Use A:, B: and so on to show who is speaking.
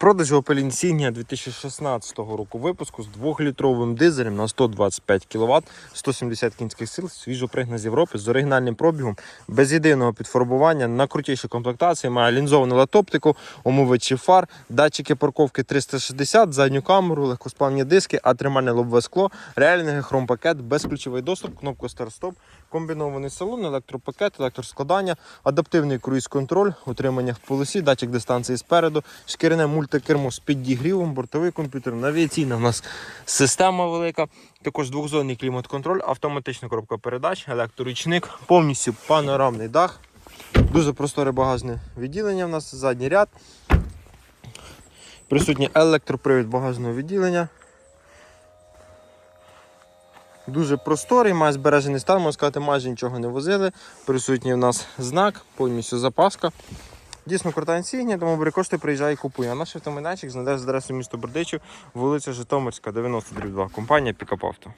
A: продажу Opel Insignia 2016 року випуску з 2-літровим дизелем на 125 кВт, 170 кінських сил, свіжо пригнана з Європи з оригінальним пробігом, без єдиного підфарбування, на крутішій комплектації, має лінзовану латоптику, омивачі фар, датчики парковки 360, задню камеру, легкосплавні диски, атримальне лобове скло, реальний хромпакет, безключовий доступ, кнопку старт-стоп, комбінований салон, електропакет, електроскладання, адаптивний круїз-контроль, утримання в полосі, датчик дистанції спереду, шкіряне мультикермо з підігрівом, бортовий комп'ютер, навігаційна в нас система велика, також двохзонний клімат-контроль, автоматична коробка передач, електроручник, повністю панорамний дах, дуже просторе багажне відділення в нас, задній ряд. Присутній електропривід багажного відділення. Дуже просторий, має збережений стан, можна сказати, майже нічого не возили. Присутній в нас знак, повністю запаска. Дійсно крута інсігнія, тому бери кошти, приїжджай і купуй. А наш автомайданчик знайдеш з адресою місто Бердичів, вулиця Житомирська, 92. Компанія Пікап Авто.